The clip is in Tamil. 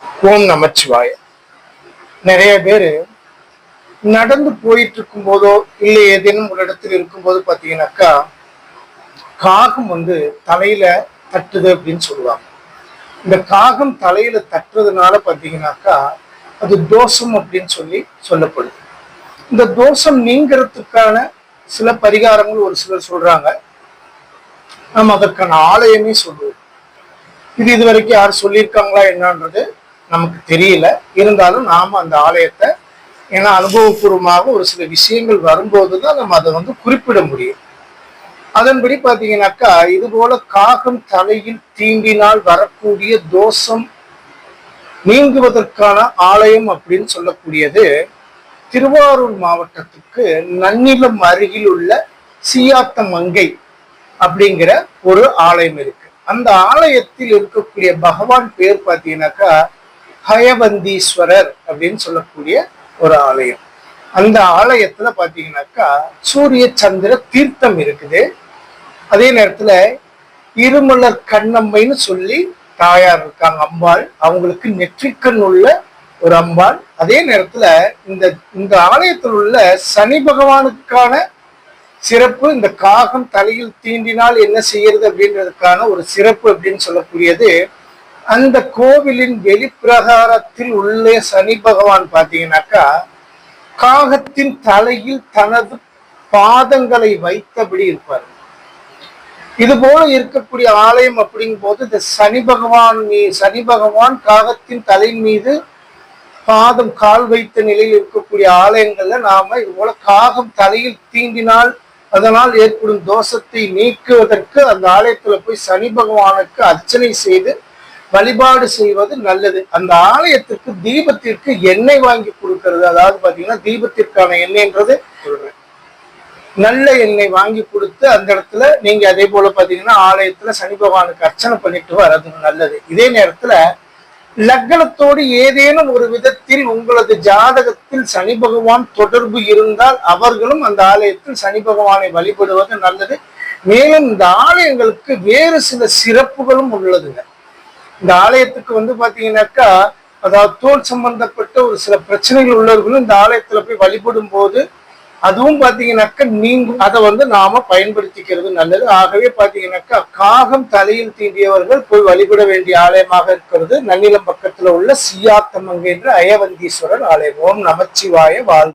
ஓம் நமச்சிவாய. நிறைய பேர் நடந்து போயிட்டு இருக்கும் போதோ இல்லை ஏதேனும் ஒரு இடத்துல இருக்கும்போது பார்த்தீங்கன்னாக்கா காகம் வந்து தலையில தட்டுது அப்படின்னு சொல்லுவாங்க. இந்த காகம் தலையில தட்டுறதுனால பார்த்தீங்கன்னாக்கா அது தோஷம் அப்படின்னு சொல்லி சொல்லப்படுது. இந்த தோஷம் நீங்கிறதுக்கான சில பரிகாரங்கள் ஒரு சிலர் சொல்றாங்க. நம்ம அதற்கான ஆலயமே சொல்லுவோம். இது இது வரைக்கும் யார் சொல்லியிருக்காங்களா என்னன்றது நமக்கு தெரியல. இருந்தாலும் நாம் அந்த ஆலயத்தை ஏன்னா அனுபவபூர்வமாக ஒரு சில விஷயங்கள் வரும்போது தான் நம்ம அதை வந்து குறிப்பிட முடியும். அதன்படி பார்த்தீங்கன்னாக்கா இது போல காகம் தலையில் தீண்டினால் வரக்கூடிய தோஷம் நீங்குவதற்கான ஆலயம் அப்படின்னு சொல்லக்கூடியது திருவாரூர் மாவட்டத்துக்கு நன்னிலம் அருகில் உள்ள சியாத்த மங்கை அப்படிங்கிற ஒரு ஆலயம் இருக்கு. அந்த ஆலயத்தில் இருக்கக்கூடிய பகவான் பேர் பார்த்தீங்கன்னாக்கா ஹயவந்தீஸ்வரர் அப்படின்னு சொல்லக்கூடிய ஒரு ஆலயம். அந்த ஆலயத்துல பாத்தீங்கன்னாக்கா சூரிய சந்திர தீர்த்தம் இருக்குது. அதே நேரத்துல இருமலர் கண்ணம்மைன்னு சொல்லி தாயார் இருக்காங்க அம்பாள். அவங்களுக்கு நெற்றிக்கண் உள்ள ஒரு அம்பாள். அதே நேரத்துல இந்த இந்த ஆலயத்தில் உள்ள சனி பகவானுக்கான சிறப்பு இந்த காகம் தலையில் தீண்டினால் என்ன செய்யறது அப்படின்றதுக்கான ஒரு சிறப்பு அப்படின்னு சொல்லக்கூடியது அந்த கோவிலின் வெளிப்பிரகாரத்தில் உள்ளே சனி பகவான் பார்த்தீங்கன்னாக்கா காகத்தின் தலையில் தனது பாதங்களை வைத்தபடி இருப்பார். இது போல இருக்கக்கூடிய ஆலயம் அப்படிங்கும் போது இந்த சனி பகவான் மீ சனி பகவான் காகத்தின் தலை மீது பாதம் கால் வைத்த நிலையில் இருக்கக்கூடிய ஆலயங்கள்ல நாம இது போல காகம் தலையில் தீண்டினால் அதனால் ஏற்படும் தோஷத்தை நீக்குவதற்கு அந்த ஆலயத்துல போய் சனி பகவானுக்கு அர்ச்சனை செய்து வழிபாடு செய்வது நல்லது. அந்த ஆலயத்திற்கு தீபத்திற்கு எண்ணெய் வாங்கி கொடுக்கிறது. அதாவது பாத்தீங்கன்னா தீபத்திற்கான எண்ணெய்ன்றது நல்ல எண்ணெய் வாங்கி கொடுத்து அந்த இடத்துல நீங்க அதே போல பாத்தீங்கன்னா ஆலயத்துல சனி பகவானுக்கு அர்ச்சனை பண்ணிட்டு வர்றது நல்லது. இதே நேரத்துல லக்னத்தோடு ஏதேனும் ஒரு விதத்தில் உங்களது ஜாதகத்தில் சனி பகவான் தொடர்பு இருந்தால் அவர்களும் அந்த ஆலயத்தில் சனி பகவானை வழிபடுவது நல்லது. மேலும் இந்த ஆலயங்களுக்கு வேறு சில சிறப்புகளும் உள்ளதுங்க. இந்த ஆலயத்துக்கு வந்து பாத்தீங்கன்னாக்கா அதாவது தோல் சம்பந்தப்பட்ட ஒரு சில பிரச்சனைகள் உள்ளவர்களும் இந்த ஆலயத்துல போய் வழிபடும் போது அதுவும் பாத்தீங்கன்னாக்கா நீங்கும். அதை வந்து நாம பயன்படுத்திக்கிறது நல்லது. ஆகவே பாத்தீங்கன்னாக்கா காகம் தலையில் தீண்டியவர்கள் போய் வழிபட வேண்டிய ஆலயமாக இருக்கிறது. நன்னிலம் பக்கத்துல உள்ள சியாத்தமங்க என்ற அயவந்தீஸ்வரர் ஆலயம். ஓம் நமச்சிவாய வாழ்